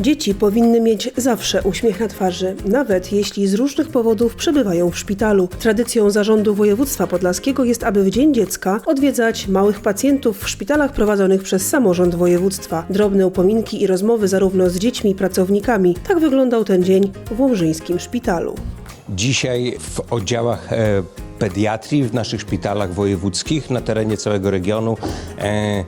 Dzieci powinny mieć zawsze uśmiech na twarzy, nawet jeśli z różnych powodów przebywają w szpitalu. Tradycją zarządu województwa podlaskiego jest, aby w Dzień Dziecka odwiedzać małych pacjentów w szpitalach prowadzonych przez samorząd województwa. Drobne upominki i rozmowy zarówno z dziećmi i pracownikami. Tak wyglądał ten dzień w Łomżyńskim szpitalu. Dzisiaj w oddziałach e, pediatrii w naszych szpitalach wojewódzkich na terenie całego regionu. E,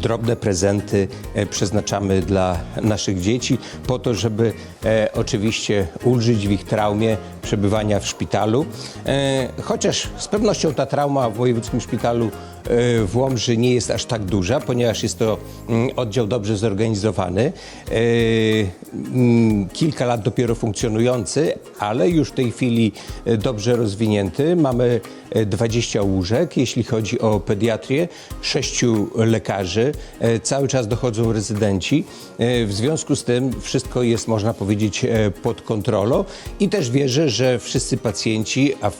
drobne prezenty e, przeznaczamy dla naszych dzieci po to, żeby e, oczywiście ulżyć w ich traumie przebywania w szpitalu. E, chociaż z pewnością ta trauma w wojewódzkim szpitalu e, w Łomży nie jest aż tak duża, ponieważ jest to mm, oddział dobrze zorganizowany, e, mm, kilka lat dopiero funkcjonujący, ale już w tej chwili dobrze rozwinięty. Mamy e, 20 łóżek, jeśli chodzi o pediatrię, 6 lekarzy, cały czas dochodzą rezydenci. W związku z tym wszystko jest, można powiedzieć, pod kontrolą i też wierzę, że wszyscy pacjenci, a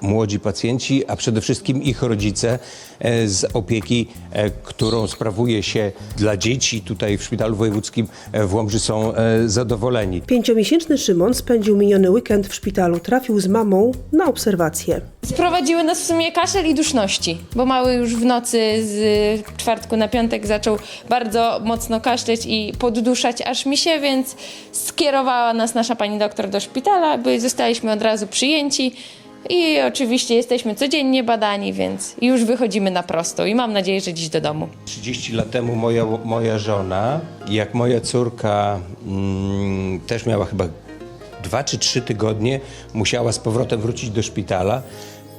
młodzi pacjenci, a przede wszystkim ich rodzice e, z opieki, e, którą sprawuje się dla dzieci tutaj w Szpitalu Wojewódzkim e, w Łomży są zadowoleni. Pięciomiesięczny Szymon spędził miniony weekend w szpitalu. Trafił z mamą na obserwację. Sprowadziły nas w sumie kaszel i duszności, bo mały już w nocy z czwartku na piątek zaczął bardzo mocno kaszleć i podduszać aż mi się, więc skierowała nas nasza pani doktor do szpitala, by zostaliśmy od razu przyjęci i oczywiście jesteśmy codziennie badani, więc już wychodzimy na prosto i mam nadzieję, że dziś do domu. 30 lat temu moja, moja żona, jak moja córka mm, też miała chyba dwa czy trzy tygodnie, musiała z powrotem wrócić do szpitala,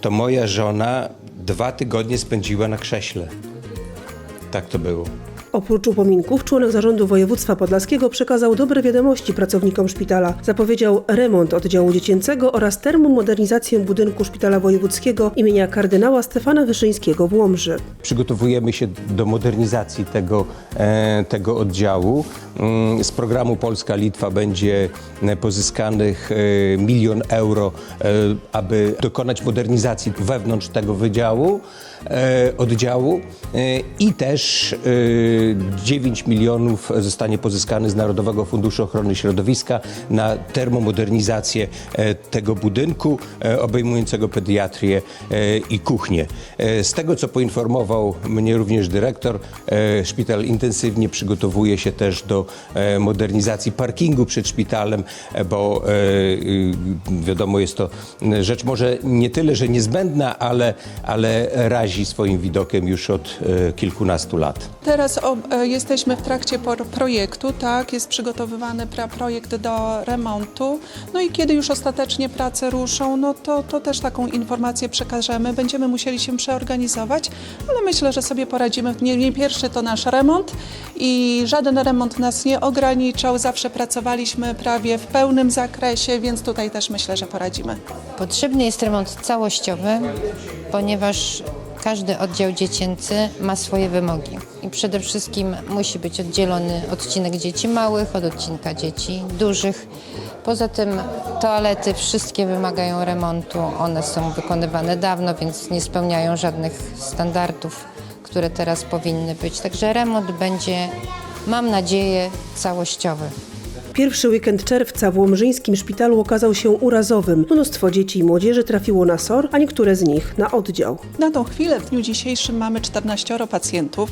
to moja żona dwa tygodnie spędziła na krześle. Tak to było. Oprócz upominków, członek zarządu województwa podlaskiego przekazał dobre wiadomości pracownikom szpitala. Zapowiedział remont oddziału dziecięcego oraz termomodernizację budynku szpitala wojewódzkiego imienia kardynała Stefana Wyszyńskiego w Łomży. Przygotowujemy się do modernizacji tego, e, tego oddziału. Mm, Z programu Polska-Litwa będzie e, pozyskanych e, milion euro, aby dokonać modernizacji wewnątrz tego wydziału, oddziału i też 9 milionów zostanie pozyskany z Narodowego Funduszu Ochrony Środowiska na termomodernizację e, tego budynku e, obejmującego pediatrię e, i kuchnię. Z tego, co poinformował mnie również dyrektor, szpital intensywnie przygotowuje się też do modernizacji parkingu przed szpitalem, bo y, wiadomo, jest to rzecz może nie tyle, że niezbędna, ale, ale razi swoim widokiem już od kilkunastu lat. Teraz jesteśmy w trakcie projektu, tak, jest przygotowywany projekt do remontu. No i kiedy już ostatecznie prace ruszą, no to, to też taką informację przekażemy. Będziemy musieli się przeorganizować, ale myślę, że sobie poradzimy. Nie, nie pierwszy to nasz remont i żaden remont nas nie ograniczał. Zawsze pracowaliśmy prawie w pełnym zakresie, więc tutaj też myślę, że poradzimy. Potrzebny jest remont całościowy, ponieważ każdy oddział dziecięcy ma swoje wymogi. I przede wszystkim musi być oddzielony odcinek dzieci małych od odcinka dzieci dużych. Poza tym toalety wszystkie wymagają remontu. One są wykonywane dawno, więc nie spełniają żadnych standardów, które teraz powinny być. Także remont będzie, mam nadzieję, całościowy. Pierwszy weekend czerwca w Łomżyńskim szpitalu okazał się urazowym. Mnóstwo dzieci i młodzieży trafiło na SOR, a niektóre z nich na oddział. Na tą chwilę, w dniu dzisiejszym mamy 14 pacjentów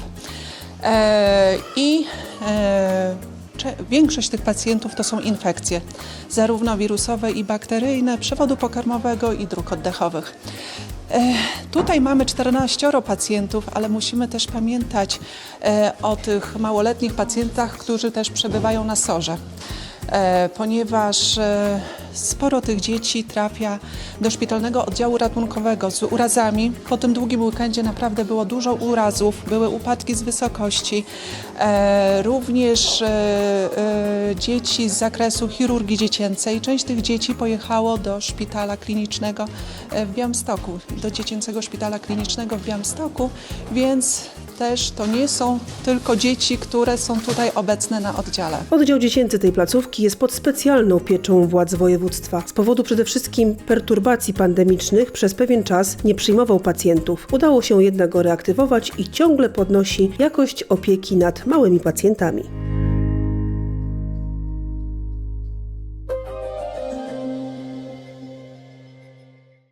e, i e, większość tych pacjentów to są infekcje, zarówno wirusowe i bakteryjne, przewodu pokarmowego i dróg oddechowych. E, Tutaj mamy 14 pacjentów, ale musimy też pamiętać e, o tych małoletnich pacjentach, którzy też przebywają na sorze ponieważ e, sporo tych dzieci trafia do szpitalnego oddziału ratunkowego z urazami. Po tym długim weekendzie naprawdę było dużo urazów, były upadki z wysokości, e, również e, e, dzieci z zakresu chirurgii dziecięcej. Część tych dzieci pojechało do szpitala klinicznego e, w Białymstoku, do dziecięcego szpitala klinicznego w Białymstoku, więc też to nie są tylko dzieci, które są tutaj obecne na oddziale. Oddział dziecięcy tej placówki jest pod specjalną pieczą władz województwa. Z powodu przede wszystkim perturbacji pandemicznych przez pewien czas nie przyjmował pacjentów. Udało się jednak go reaktywować i ciągle podnosi jakość opieki nad małymi pacjentami.